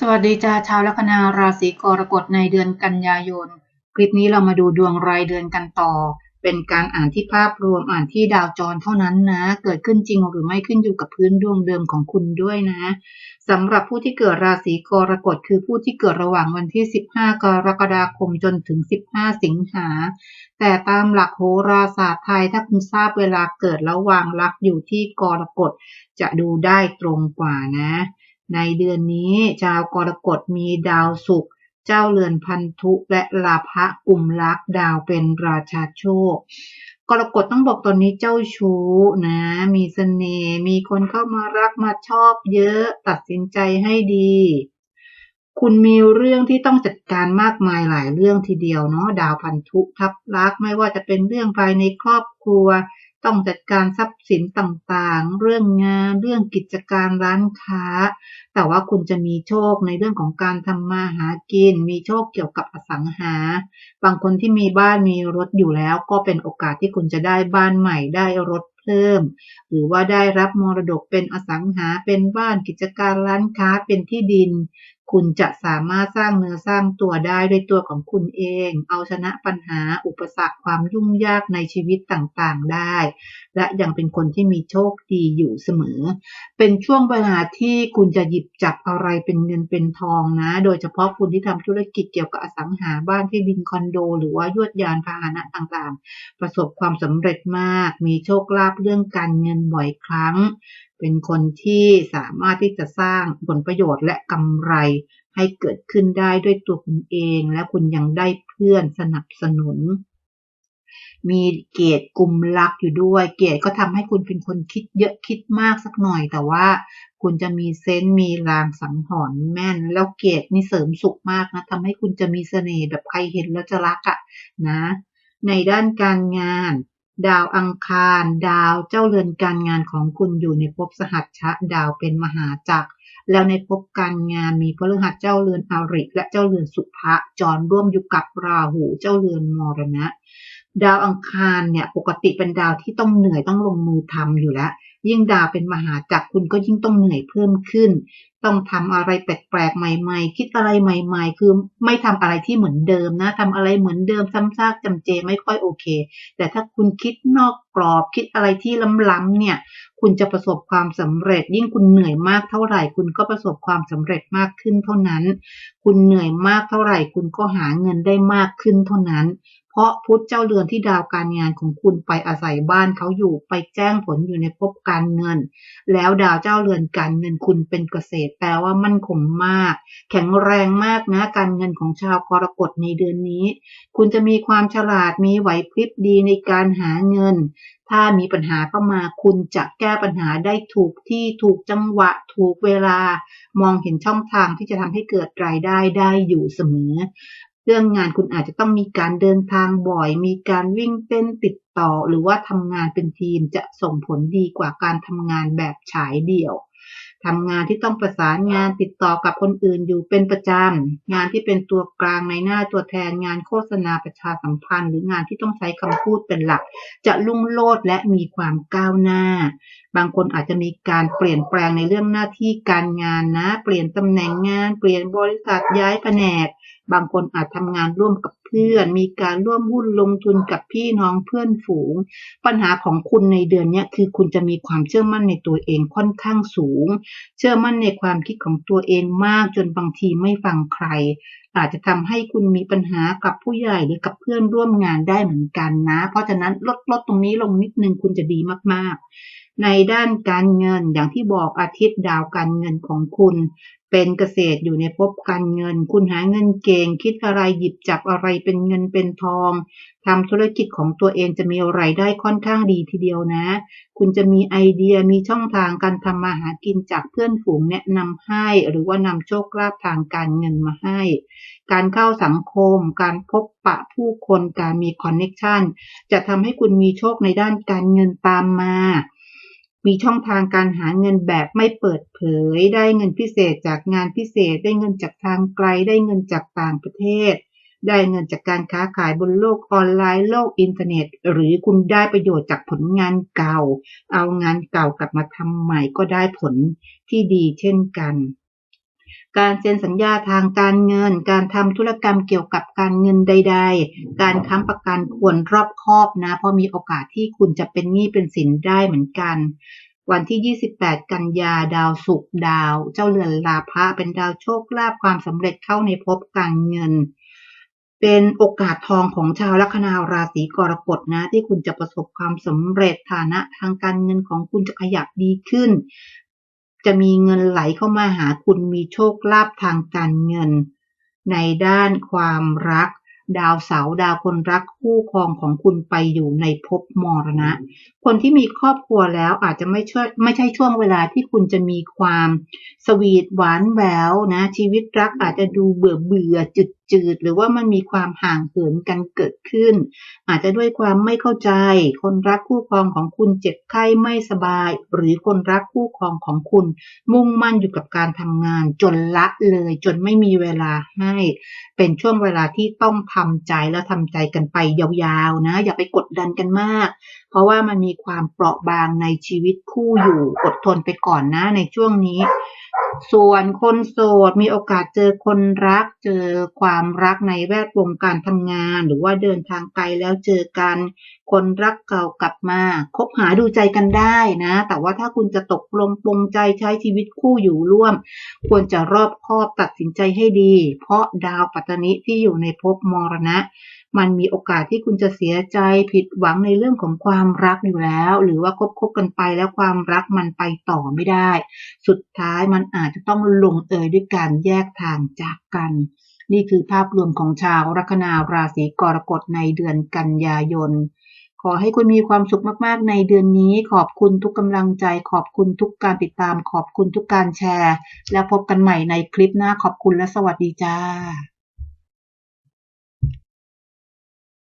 สวัสดีจ้าชาวลัคนาราศีกรกฎในเดือนกันยายน คลิปนี้เรามาดูดวงรายเดือนกันต่อ เป็นการอ่านที่ภาพรวมอ่านที่ดาวจรเท่านั้นนะ เกิดขึ้นจริงหรือไม่ขึ้นอยู่กับพื้นดวงเดิมของคุณด้วยนะสำหรับผู้ที่เกิดราศีกรกฎคือผู้ที่เกิดระหว่างวันที่ 15 กรกฎาคมจนถึง 15 สิงหา แต่ตามหลักโหราศาสตร์ไทยถ้าคุณทราบเวลาเกิดแล้ววางลักอยู่ที่กรกฎจะดูได้ตรงกว่านะ ในเดือนนี้ ชาวกรกฎมีดาวศุกร์เจ้าเรือนพันธุและลาภะกลุ่มลักดาวเป็นราชาโชค กรกฎต้องบอกตอนนี้เจ้าชู้นะ มีเสน่ห์มีคนเข้ามารักมาชอบเยอะตัดสินใจให้ดี คุณมีเรื่องที่ต้องจัดการมากมายหลายเรื่องทีเดียวเนาะดาวพันธุทับลักไม่ว่าจะเป็นเรื่องภายในครอบครัว ต้องจัดการทรัพย์สินต่างๆ เรื่องงาน เรื่องกิจการร้านค้า แต่ว่าคุณจะมีโชคในเรื่องของการทำมาหากิน มีโชคเกี่ยวกับอสังหา บางคนที่มีบ้านมีรถอยู่แล้วก็เป็นโอกาสที่คุณจะได้บ้านใหม่ได้รถเพิ่มหรือว่าได้รับมรดกเป็นอสังหาเป็นบ้านกิจการร้านค้าเป็นที่ดิน คุณจะสามารถสร้างเนื้อสร้างตัวได้ด้วยตัวของคุณเอง เอาชนะปัญหาอุปสรรคความยุ่งยากในชีวิตต่างๆได้ และยังเป็นคนที่มีโชคดีอยู่เสมอ เป็นช่วงเวลาที่คุณจะหยิบจับอะไรเป็นเงินเป็นทองนะ โดยเฉพาะคุณที่ทำธุรกิจเกี่ยวกับอสังหาบ้านที่ดินคอนโด หรือว่ายวดยานพาหนะต่างๆ ประสบความสำเร็จมาก มีโชคลาภเรื่องการเงินบ่อยครั้ง เป็นคนที่สามารถที่จะสร้างผลประโยชน์และกำไรให้เกิดขึ้นได้ด้วยตัวคุณเอง และคุณยังได้เพื่อนสนับสนุน มีเกตกลุ่มลักอยู่ด้วย เกตก็ทำให้คุณเป็นคนคิดเยอะคิดมากสักหน่อย แต่ว่าคุณจะมีเซนต์มีรางสังหรณ์แม่น แล้วเกตนี่เสริมสุขมากนะทำให้คุณจะมีเสน่ห์แบบใครเห็นแล้วจะรักอะนะ ในด้านการงาน ดาวอังคาร ดาวเจ้าเรือนการงานของคุณอยู่ในภพสหัชชะดาวเป็นมหาจักร แล้วในภพการงานมีพฤหัสเจ้าเรือนอาริและเจ้าเรือนสุภะจรร่วมอยู่กับราหูเจ้าเรือนมรณะ ดาวอังคารเนี่ยปกติเป็นดาวที่ต้องเหนื่อยต้องลงมือทำอยู่แล้ว ยิ่งดาวเป็นมหาจักรคุณก็ยิ่งต้องเหนื่อยเพิ่มขึ้น ต้องทำอะไรแปลกๆใหม่ ๆ คิดอะไรใหม่ ๆ คือไม่ทำอะไรที่เหมือนเดิมนะทำอะไรเหมือนเดิมซ้ำซากจำเจไม่ค่อยโอเค แต่ถ้าคุณคิดนอกกรอบ คิดอะไรที่ล้ำๆเนี่ย คุณจะประสบความสำเร็จ ยิ่งคุณเหนื่อยมากเท่าไหร่ คุณก็ประสบความสำเร็จมากขึ้นเท่านั้น คุณเหนื่อยมากเท่าไหร่ คุณก็หาเงินได้มากขึ้นเท่านั้น เพราะพุธเจ้าเรือนที่ดาวการงานของคุณไปอาศัยบ้านเขาอยู่ไปแจ้งผลอยู่ในภพการเงิน แล้วดาวเจ้าเรือนการเงินคุณเป็นเกษตรแปลว่ามั่นคงมาก แข็งแรงมากนะการเงินของชาวกรกฎในเดือนนี้ คุณจะมีความฉลาดมีไหวพริบดีในการหาเงิน ถ้ามีปัญหาเข้ามาคุณจะแก้ปัญหาได้ถูกที่ถูกจังหวะถูกเวลา มองเห็นช่องทางที่จะทำให้เกิดรายได้ได้อยู่เสมอ เรื่องงานคุณอาจจะต้องมีการเดินทางบ่อย มีการวิ่งเต้นติดต่อ หรือว่าทำงานเป็นทีมจะส่งผลดีกว่าการทำงานแบบฉายเดี่ยวทำงานที่ต้องประสานงานติดต่อกับคนอื่นอยู่เป็นประจำ งานที่เป็นตัวกลางในหน้าตัวแทนงานโฆษณาประชาสัมพันธ์ หรืองานที่ต้องใช้คำพูดเป็นหลัก จะลุ่งโลดและมีความก้าวหน้า บางคนอาจจะมีการเปลี่ยนแปลงในเรื่องหน้าที่การงานนะ เปลี่ยนตำแหน่งงาน เปลี่ยนบริษัทย้ายแผนกบางคนอาจทำงานร่วมกับเพื่อน มีการร่วมหุ้นลงทุนกับพี่น้องเพื่อนฝูง ปัญหาของคุณในเดือนนี้คือคุณจะมีความเชื่อมั่นในตัวเองค่อนข้างสูง เชื่อมั่นในความคิดของตัวเองมากจนบางทีไม่ฟังใคร อาจจะทำให้คุณมีปัญหากับผู้ใหญ่หรือกับเพื่อนร่วมงานได้เหมือนกันนะ เพราะฉะนั้นลดลดตรงนี้ลงนิดนึงคุณจะดีมากๆ ในด้านการเงินอย่างที่บอกอาทิตย์ดาวการเงินของคุณ เป็นเกษตรอยู่ในภพการเงิน คุณหาเงินเก่ง คิดอะไรหยิบจับอะไรเป็นเงินเป็นทองทำธุรกิจของตัวเองจะมีไรายได้ค่อนข้างดีทีเดียวนะ คุณจะมีไอเดียมีช่องทางการทำมาหากินจากเพื่อนฝูงแนะนำให้ หรือว่านำโชคลาภทางการเงินมาให้ การเข้าสังคม การพบปะผู้คนการมีคอนเน็ชันจะทำให้คุณมีโชคในด้านการเงินตามมา มีช่องทางการหาเงินแบบไม่เปิดเผย ได้เงินพิเศษจากงานพิเศษ ได้เงินจากทางไกล ได้เงินจากต่างประเทศ ได้เงินจากการค้าขายบนโลกออนไลน์โลกอินเทอร์เน็ต หรือคุณได้ประโยชน์จากผลงานเก่า เอางานเก่ากลับมาทำใหม่ก็ได้ผลที่ดีเช่นกัน การเซ็นสัญญาทางการเงิน การทำธุรกรรมเกี่ยวกับการเงินใด ๆ การค้ำประกันควรรอบคอบนะ เพราะมีโอกาสที่คุณจะเป็นหนี้เป็นสินได้เหมือนกัน วันที่ 28 กันยาดาวศุกร์ดาว เจ้าเรือนลาภะเป็นดาวโชคลาภความสำเร็จเข้าในภพการเงินเป็นโอกาสทองของชาวลัคนาราศีกรกฎนะ ที่คุณจะประสบความสำเร็จฐานะทางการเงินของคุณจะขยับดีขึ้น จะมีเงินไหลเข้ามาหาคุณมีโชคลาภทางการเงิน ในด้านความรัก ดาวเสาดาวคนรักคู่ครองของคุณไปอยู่ในภพมรณะ คนที่มีครอบครัวแล้วอาจจะไม่ช่วยไม่ใช่ช่วงเวลาที่คุณจะมีความสวีทหวานแหววนะชีวิตรักอาจจะดูเบื่อเบื่อจืดจืด หรือว่ามันมีความห่างเหินกันเกิดขึ้น อาจจะด้วยความไม่เข้าใจ คนรักคู่ครองของคุณเจ็บไข้ไม่สบาย หรือคนรักคู่ครองของคุณ มุ่งมั่นอยู่กับการทำงาน จนละเลย จนไม่มีเวลาให้ เป็นช่วงเวลาที่ต้องทำใจและทำใจกันไปยาวๆนะ อย่าไปกดดันกันมาก เพราะว่ามันมีความเปราะบางในชีวิตคู่อยู่อดทนไปก่อนนะในช่วงนี้ ส่วนคนโสดมีโอกาสเจอคนรัก เจอความรักในแวดวงการทำงาน หรือว่าเดินทางไกลแล้วเจอกัน คนรักเก่ากลับมาคบหาดูใจกันได้นะ แต่ว่าถ้าคุณจะตกลงปลงใจใช้ชีวิตคู่อยู่ร่วม ควรจะรอบคอบตัดสินใจให้ดี เพราะดาวปัตตนิที่อยู่ในภพมรณะ มันมีโอกาสที่คุณจะเสียใจผิดหวังในเรื่องของความรักอยู่แล้ว หรือว่าคบคบกันไปแล้วความรักมันไปต่อไม่ได้ สุดท้ายมันอาจจะต้องลงเอยด้วยการแยกทางจากกัน นี่คือภาพรวมของชาวลัคนาราศีกรกฎในเดือนกันยายนขอให้คุณมีความสุขมาก ๆ ในเดือนนี้ ขอบคุณทุกกำลังใจ ขอบคุณทุกการติดตาม ขอบคุณทุกการแชร์ แล้วพบกันใหม่ในคลิปหน้า ขอบคุณและสวัสดีจ้า